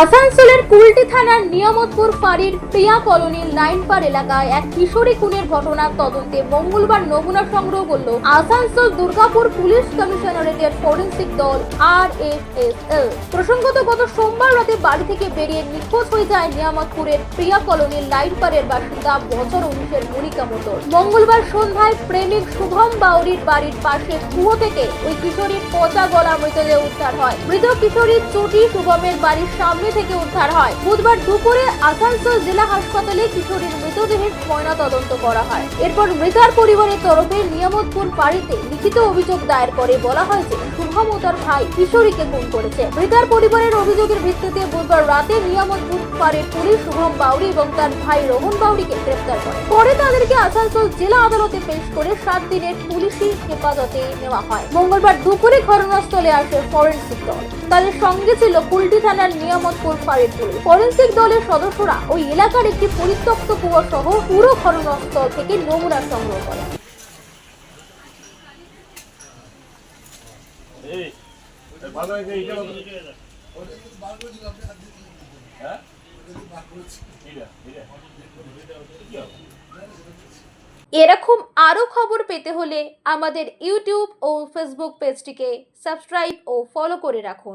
আসানসোলের কুলটি থানার নিয়ামতপুর ফাঁড়ির প্রিয়া কলোনির লাইনপার এলাকায় এক কিশোরী খুনের ঘটনার তদন্তে মঙ্গলবার নমুনা সংগ্রহ করল আসানসোল দুর্গাপুর পুলিশ কমিশনারেটের ফরেন্সিক দল আর প্রসঙ্গত, গত সোমবার রাতে বাড়ি থেকে বেরিয়ে নিখোঁজ হয়ে যায় নিয়ামতপুরের প্রিয়া কলোনির লাইনপারের বাসিন্দা বছর উনিশের মনিকা মোটর। মঙ্গলবার সন্ধ্যায় প্রেমিক শুভম বাউরির বাড়ির পাশে কুয়ো থেকে ওই কিশোরীর পচা গলা মৃতদেহ উদ্ধার হয়। মৃত কিশোরীর চুটি শুভমের বাড়ির সামনে থেকে উদ্ধার হয়। বুধবার দুপুরে আসানসোল জেলা হাসপাতালে কিশোরীর মৃতদেহের ময়না তদন্ত করা হয়। এরপর মৃতার পরিবারের তরফে নিয়ামতপুর বাড়িতে লিখিত অভিযোগ দায়ের করে বলা হয় যে শুভম ও তার ভাই কিশোরীকে খুন করেছে। মৃতার পরিবারের অভিযোগের ভিত্তিতে বুধবার রাতে নিয়ামতপুর পাড়ের পুলিশ শুভম বাউরি এবং তার ভাই রোহন বাউরিকে গ্রেফতার করে। পরে তাদেরকে আসানসোল জেলা আদালতে পেশ করে সাত দিনের পুলিশি হেফাজতে নেওয়া হয়। মঙ্গলবার দুপুরে ঘটনাস্থলে আসে ফরেন্সিক দল। তাদের সঙ্গে ছিল কুলটি থানার নিয়ামতপুর ফাঁড়ির পুলিশ। ফরেন্সিক দলের সদস্যরা ওই এলাকার একটি পরিত্যক্ত কুয়া সহ পুরো ঘটনাস্থল থেকে নমুনা সংগ্রহ করে। ভালো হয়েছে হ্যাঁ? এরকম আরও খবর পেতে হলে আমাদের ইউটিউব ও ফেসবুক পেজটিকে সাবস্ক্রাইব ও ফলো করে রাখুন।